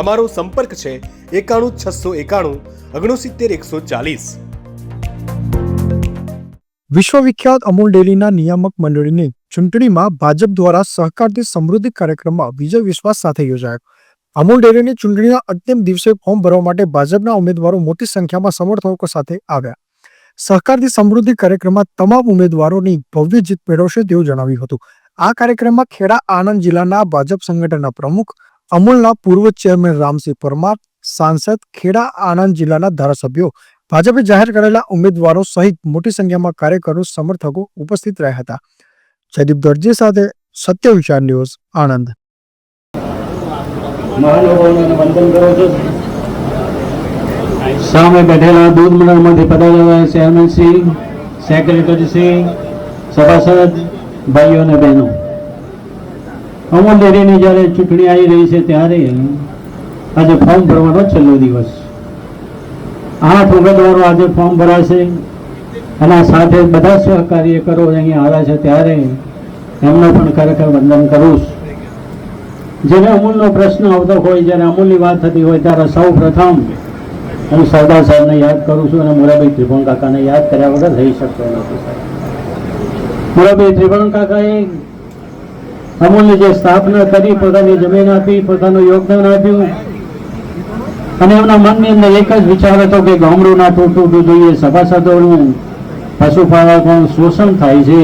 અમારો સંપર્ક છે એકાણું છસો એકાણું ઓગણસિત્તેર એકસો ચાલીસ. વિશ્વવિખ્યાત અમૂલ ડેરીના નિયામક મંડળીની ચૂંટણીમાં ભાજપ દ્વારા સહકારથી સમૃદ્ધિ કાર્યક્રમમાં વિજય વિશ્વાસ સાથે યોજાયો. અમૂલ ડેરીની ચૂંટણીના અંતિમ દિવસે ફોર્મ ભરવા માટે ભાજપના ઉમેદવારો મોટી સંખ્યામાં સમર્થકો સાથે આવ્યા. સહકારથી સમૃદ્ધિ કાર્યક્રમમાં તમામ ઉમેદવારોની ભવ્ય જીત મેળવશે તેવું જણાવ્યું હતું. આ કાર્યક્રમમાં ખેડા આણંદ જિલ્લાના ભાજપ સંગઠનના પ્રમુખ અમૂલના પૂર્વ ચેરમેન રામસિંહ પરમાર, સાંસદ ખેડા આણંદ જિલ્લાના ધારાસભ્યો, ભાજપે જાહેર કરેલા ઉમેદવારો સહિત મોટી સંખ્યામાં કાર્યકરો, સમર્થકો ઉપસ્થિત રહ્યા હતા. જયદીપ દરજી સાથે સત્ય વિચાર ન્યૂઝ, આણંદ. સામે બેઠેલા દૂધ મંડળમાંથી પધારેલા ચેરમેન શ્રી, સભાસદ, ભાઈઓ અને બહેનો. અમૂલ ડેરીની જ્યારે ચૂંટણી આવી રહી છે ત્યારે આજે ફોર્મ ભરવાનો છેલ્લો દિવસ. આઠ ઉમેદવારો આજે ફોર્મ ભરાશે. આ સાથે બધા સહકાર્યકરો અહીંયા આવ્યા છે ત્યારે એમનો પણ ખરેખર વંદન કરું છું. જેને અમૂલનો પ્રશ્ન આવતો હોય, જ્યારે અમૂલની વાત થતી હોય, ત્યારે સૌ પ્રથમ હું સરદાર સાહેબને યાદ કરું છું અને મોરાભાઈ ત્રિભુવન કાકાને યાદ કર્યા વગર રહી શકતો નથી. સાહેબ મોરાભાઈ ત્રિભુવન કાકાએ અમૂલની જે સ્થાપના કરી, પોતાની જમીન આપી, પોતાનું યોગદાન આપ્યું. અને એમના મનની અંદર એક જ વિચાર હતો કે ગામડું ના તૂટવું જોઈએ સભાસદોનું પશુપાલકોનું શોષણ થાય છે.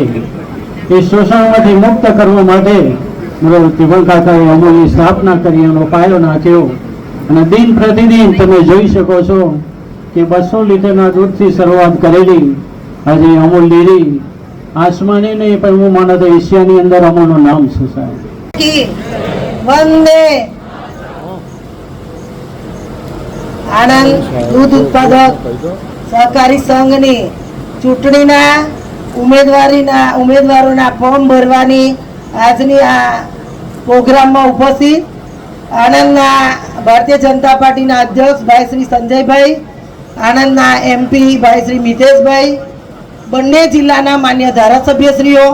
એ શોષણમાંથી મુક્ત કરવા માટે મારો ત્રિભુવન કાકાએ અમૂલની સ્થાપના કરી, એનો પાયો નાખ્યો. અને દિન પ્રતિદિન તમે જોઈ શકો છો કે બસો લીટરના દૂધથી શરૂઆત કરેલી આજે અમૂલ ડેરી આસમાની નહીં, પણ હું માનો તો એશિયાની અંદર અમારું નામ છે સાહેબ. વંદે આણંદ દૂધ ઉત્પાદક સહકારી સંઘની ચૂંટણીના ઉમેદવારીના, ઉમેદવારોના ફોર્મ ભરવાની આજની આ પ્રોગ્રામમાં ઉપસ્થિત આણંદના ભારતીય જનતા પાર્ટીના અધ્યક્ષ ભાઈ શ્રી સંજયભાઈ, આણંદના એમપી ભાઈ શ્રી મિતેશભાઈ બંને જિલ્લાના માન્ય ધારાસભ્યશ્રીઓ,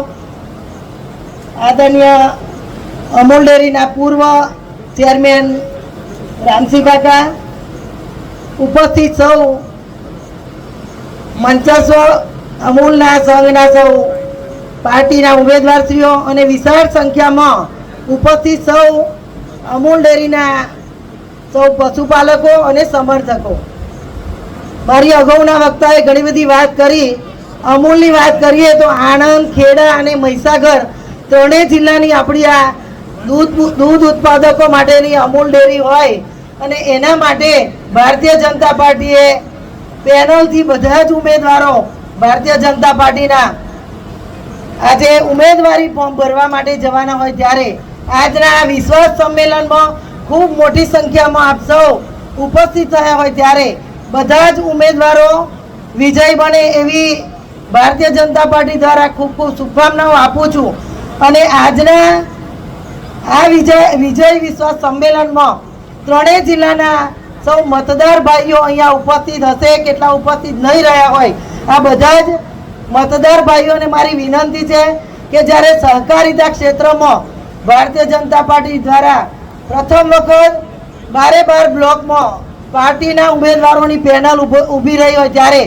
આદરણીય અમૂલ ડેરીના પૂર્વ ચેરમેન રામસિંહ કાકા ઉપસ્થિત સૌ મંચસ્વ અમૂલના સંઘના સૌ પાર્ટીના ઉમેદવારશ્રીઓ અને વિશાળ સંખ્યામાં ઉપસ્થિત સૌ અમૂલ ડેરીના સૌ પશુપાલકો અને સમર્થકો. મારી અગાઉના વક્તાએ ઘણી બધી વાત કરી. અમૂલની વાત કરીએ તો આણંદ, ખેડા અને મહીસાગર ત્રણેય જિલ્લાની આપણી આ દૂધ દૂધ ઉત્પાદકો માટેની અમૂલ ડેરી હોય અને એના માટે ભારતીય જનતા પાર્ટીએ પેનલથી બધા જ ઉમેદવારો ભારતીય જનતા પાર્ટીના આજે ઉમેદવારી ફોર્મ ભરવા માટે જવાના હોય ત્યારે આજના આ વિશ્વાસ સંમેલનમાં ખૂબ મોટી સંખ્યામાં આપ સૌ ઉપસ્થિત થયા હોય ત્યારે બધા જ ઉમેદવારો વિજય બને એવી ભારતીય જનતા પાર્ટી દ્વારા ખૂબ ખૂબ શુભકામનાઓ આપું છું. અને આજના આ વિજય વિજય વિશ્વાસ સંમેલનમાં ત્રણેય જિલ્લાના સૌ મતદાર ભાઈઓ અહીંયા ઉપસ્થિત હશે, કેટલા ઉપસ્થિત નહીં રહ્યા હોય, આ બધા જ મતદાર ભાઈઓને મારી વિનંતી છે કે જ્યારે સહકારિતા ક્ષેત્રમાં ભારતીય જનતા પાર્ટી દ્વારા પ્રથમ વખત બારે બાર બ્લોકમાં પાર્ટીના ઉમેદવારોની પેનલ ઊભો- રહી હોય ત્યારે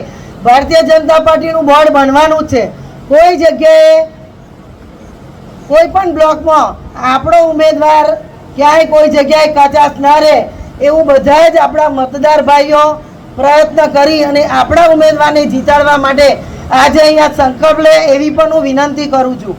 ભારતીય જનતા પાર્ટીનું બોર્ડ બનવાનું છે. કોઈ જગ્યાએ કોઈ પણ બ્લોકમાં આપણો ઉમેદવાર ક્યાંય કોઈ જગ્યાએ કચાશ ના રહે, એવું બધા જ આપણા મતદાર ભાઈઓ પ્રયત્ન કરી અને આપણા ઉમેદવારને જીતાડવા માટે આજે અહીંયા સંકલ્પ લે એવી પણ હું વિનંતી કરું છું.